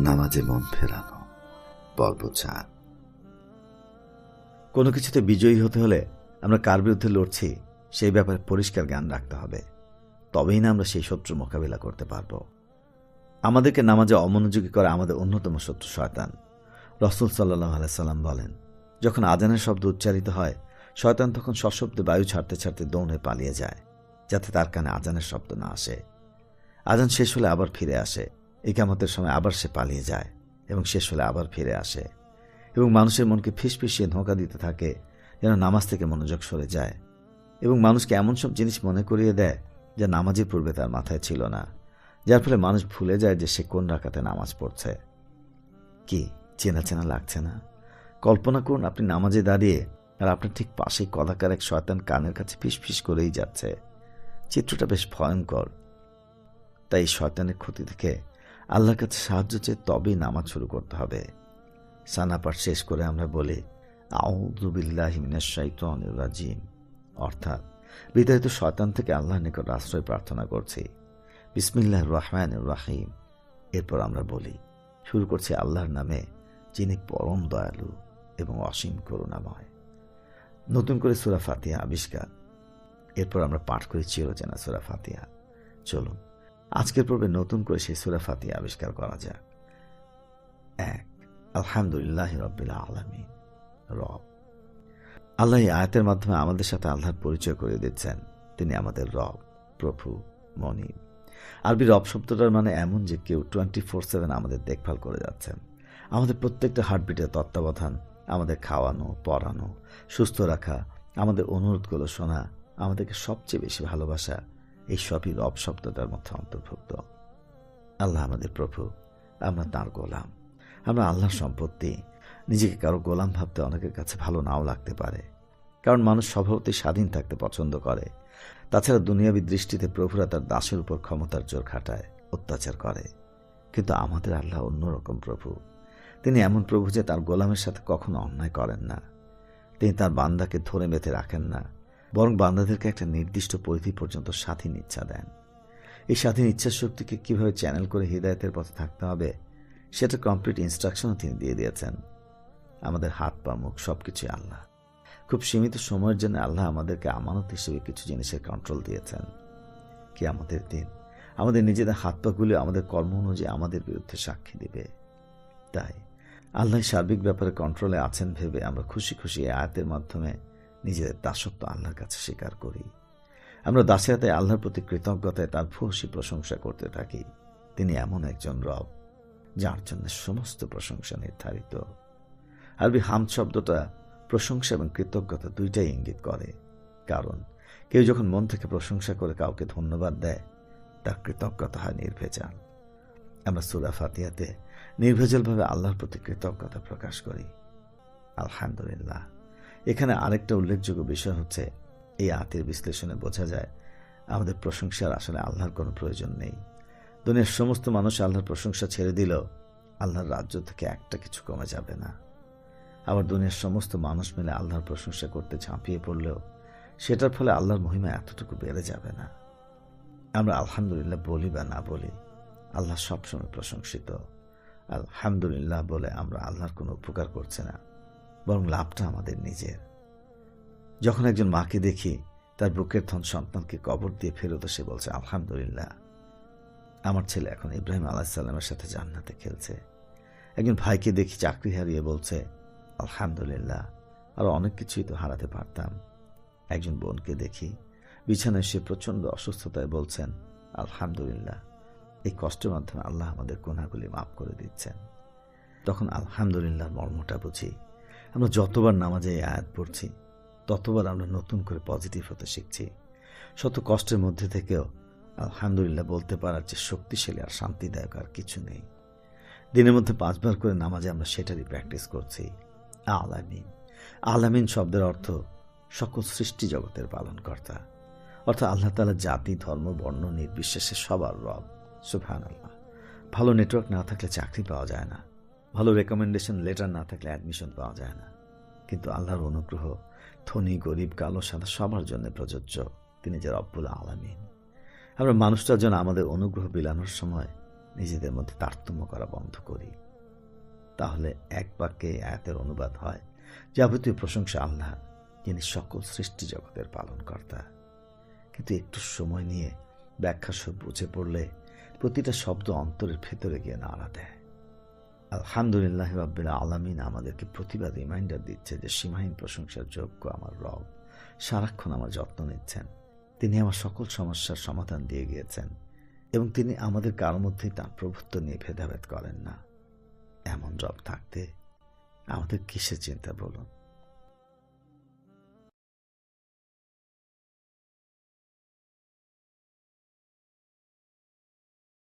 নামাজে মন ফেরানো, পর্ব চার। কোনো কিছুতে বিজয়ী হতে হলে আমরা কার বিরুদ্ধে লড়ছি, সেই ব্যাপারে পরিষ্কার জ্ঞান রাখতে হবে। তবেই না আমরা সেই শত্রু মোকাবিলা করতে পারব। আমাদেরকে নামাজে অমনোযোগী করে আমাদের অন্যতম শত্রু শয়তান। রসুল সাল্লাহ আলাইসাল্লাম বলেন, যখন আজানের শব্দ উচ্চারিত হয়, শয়তান তখন সশব্দে বায়ু ছাড়তে ছাড়তে দৌড়ে পালিয়ে যায়। যাতে তার কানে আজানের শব্দ না আসে। আজান শেষ হলে আবার ফিরে আসে। একামতের সময় আবার সে পালিয়ে যায় এবং শেষ হলে আবার ফিরে আসে। এবং মানুষের মনকে ফিসফিসিয়ে ধোঁকা দিতে থাকে যেন নামাজ থেকে মনোযোগ সরে যায়। এবং মানুষকে এমন সব জিনিস মনে করিয়ে দেয় যা নামাজের পূর্বে তার মাথায় ছিল না, যার ফলে মানুষ ভুলে যায় যে সে কোন রাখাতে নামাজ পড়ছে। কি, চেনা চেনা লাগছে না? কল্পনা করুন আপনি নামাজে দাঁড়িয়ে আর আপনার ঠিক পাশেই কদাকার এক শয়তান কানের কাছে ফিসফিস করেই যাচ্ছে। চিত্রটা বেশ ভয়ঙ্কর। তাই শয়তানের ক্ষতি থেকে আল্লাহর কাছে সাহায্য চেয়ে তবেই নামাজ শুরু করতে হবে। সানাপাঠ শেষ করে আমরা বলি রাজিম। অর্থাৎ বিদায়িত শয়তান থেকে আল্লাহর নিকট আশ্রয় প্রার্থনা করছি। বিসমিল্লাহ রহমান রাহিম। এরপর আমরা বলি, শুরু করছি আল্লাহর নামে, যিনি পরম দয়ালু এবং অসীম করুণাময়। নতুন করে সুরা ফাতিহা আবিষ্কার। এরপর আমরা পাঠ করি চিরচেনা সুরা ফাতিহা। চলুন, আজকের পর্বে নতুন করে সেই সুরা ফাতিহা আবিষ্কার করা যাক। এক, আলহামদুলিল্লাহ রব্বিল আলমী রব আল্লাহ এই আয়াতের মাধ্যমে আমাদের সাথে আল্লাহর পরিচয় করে দিচ্ছেন। তিনি আমাদের রব, প্রভু, মনিব। আরবি রব শব্দটার মানে এমন যে কেউ টোয়েন্টি ফোর সেভেন আমাদের দেখভাল করে যাচ্ছেন। আমাদের প্রত্যেকটা হার্টবিটের তত্ত্বাবধান, আমাদের খাওয়ানো, পড়ানো, সুস্থ রাখা, আমাদের অনুরোধগুলো শোনা আমাদেরকে সবচেয়ে বেশি ভালোবাসা এই সবই রব শব্দটার মধ্যে অন্তর্ভুক্ত। আল্লাহ আমাদের প্রভু, আমরা তাঁর গোলাম। আমরা আল্লাহর সম্পত্তি। নিজেকে কারও গোলাম ভাবতে অনেকের কাছে ভালো নাও লাগতে পারে। কারণ মানুষ স্বভাবতই স্বাধীন থাকতে পছন্দ করে। তাছাড়া দুনিয়াবী দৃষ্টিতে প্রভুরা তার দাসের উপর ক্ষমতার জোর খাটায়, অত্যাচার করে। কিন্তু আমাদের আল্লাহ অন্যরকম প্রভু। তিনি এমন প্রভু যে তার গোলামের সাথে কখনো অন্যায় করেন না। তিনি তার বান্দাকে ধরে বেঁধে রাখেন না। বরং বান্দাদেরকে একটা নির্দিষ্ট পরিধি পর্যন্ত স্বাধীন ইচ্ছা দেন। এই স্বাধীন ইচ্ছা শক্তিকে কীভাবে চ্যানেল করে হৃদায়তের পথে থাকতে হবে, সেটা কমপ্লিট ইনস্ট্রাকশনও তিনি দিয়ে দিয়েছেন। আমাদের হাত পা, মুখ সব কিছুই আল্লাহ। খুব সীমিত সময়ের জন্য আল্লাহ আমাদেরকে আমানত হিসেবে কিছু জিনিসের কন্ট্রোল দিয়েছেন। কি আমাদের দিন আমাদের নিজেদের হাত পাগুলি আমাদের কর্ম অনুযায়ী আমাদের বিরুদ্ধে সাক্ষী দেবে। তাই আল্লাহ সার্বিক ব্যাপারে কন্ট্রোলে আছেন ভেবে আমরা খুশি খুশি আয়াতের মাধ্যমে নিজেদের দাসত্ব আল্লাহর কাছে স্বীকার করি। আমরা দাসিয়াতে আল্লাহর প্রতি কৃতজ্ঞতায় তার ফুসি প্রশংসা করতে থাকি। তিনি এমন একজন রব, যার জন্য সমস্ত প্রশংসা নির্ধারিত। আরবি হাম শব্দটা প্রশংসা এবং কৃতজ্ঞতা দুইটাই ইঙ্গিত করে। কারণ, কেউ যখন মন থেকে প্রশংসা করে কাউকে ধন্যবাদ দেয়, তার কৃতজ্ঞতা হয় নির্ভেজাল। আমরা সুরা ফাতিয়াতে নির্ভেজালভাবে আল্লাহর প্রতি কৃতজ্ঞতা প্রকাশ করি। আলহামদুলিল্লাহ। এখানে আরেকটা উল্লেখযোগ্য বিষয় হচ্ছে, এই আতের বিশ্লেষণে বোঝা যায়, আমাদের প্রশংসার আসলে আল্লাহর কোনো প্রয়োজন নেই। দুনিয়ার সমস্ত মানুষ আল্লাহর প্রশংসা ছেড়ে দিলেও আল্লাহর রাজ্য থেকে একটা কিছু কমে যাবে না। আবার দুনিয়ার সমস্ত মানুষ মিলে আল্লাহর প্রশংসা করতে ঝাঁপিয়ে পড়লেও সেটার ফলে আল্লাহর মহিমা এতটুকু বেড়ে যাবে না। আমরা আলহামদুলিল্লাহ বলি বা না বলি, আল্লাহ সবসময় প্রশংসিত। আলহামদুলিল্লাহ বলে আমরা আল্লাহর কোনো উপকার করছে না। বরং লাভটা আমাদের নিজের। যখন একজন মাকে দেখি, তার বুকের ধন সন্তানকে কবর দিয়ে ফেরত সে বলছে, আলহামদুলিল্লাহ, আমার ছেলে এখন ইব্রাহিম আলাহিসাল্লামের সাথে জান্নাতে খেলছে। একজন ভাইকে দেখি চাকরি হারিয়ে বলছে, আলহামদুলিল্লাহ আরও অনেক কিছুই তো হারাতে পারতাম। একজন বোনকে দেখি, বিছানায় সে প্রচণ্ড অসুস্থতায় বলছেন, আলহামদুলিল্লাহ, এই কষ্টের মাধ্যমে আল্লাহ আমাদের কোনাগুলি মাফ করে দিচ্ছেন। তখন আলহামদুলিল্লাহ মর্মটা বুঝি আমরা যতবার নামাজে আয়াত পড়ছি, ততবার আমরা নতুন করে পজিটিভ হতে শিখছি। শত কষ্টের মধ্যে থেকেও আলহামদুলিল্লাহ বলতে পারার যে শক্তিশালী আর শান্তিদায়ক আর কিছু নেই। দিনের মধ্যে পাঁচবার করে নামাজে আমরা সেটারই প্র্যাকটিস করছি। আলামিন। আলামিন শব্দের অর্থ সকল সৃষ্টি জগতের পালনকর্তা। অর্থাৎ আল্লাহ তালা জাতি, ধর্ম, বর্ণ, নির্বিশেষে সবার রব। সুফহান আল্লাহ ভালো নেটওয়ার্ক না থাকলে চাকরি পাওয়া যায় না। ভালো রেকমেন্ডেশন লেটার না থাকলে অ্যাডমিশন পাওয়া যায় না। কিন্তু আল্লাহর অনুগ্রহ, ধনী, গরিব, কালো, সাদা সবার জন্য প্রযোজ্য। তিনি যে রব্বুল আলামিন। আমরা মানুষটা যেন আমাদের অনুগ্রহ বিলানোর সময় নিজেদের মধ্যে তারতম্য করা বন্ধ করি। তাহলে এক বাক্যে আয়াতের অনুবাদ হয়, যাবতীয় প্রশংসা আল্লাহ, যিনি সকল সৃষ্টি জগতের পালনকর্তা। কিন্তু একটু সময় নিয়ে ব্যাখ্যা সব বুঝে পড়লে প্রতিটা শব্দ অন্তরের ভেতরে গিয়ে নাড়া দেয়। আলহামদুলিল্লাহ রাব্বিল আলামিন আমাদেরকে প্রতিবাদ, রিমাইন্ডার দিচ্ছে যে সীমাহীন প্রশংসার যোগ্য আমার রব সারাক্ষণ আমার যত্ন নিচ্ছেন। তিনি আমার সকল সমস্যার সমাধান দিয়ে গিয়েছেন এবং তিনি আমাদের কারোর মধ্যেই তাঁর প্রভুত্ব নিয়ে ভেদাভেদ করেন না। এমন রব থাকতে আমাদের কিসের চিন্তা বলুন?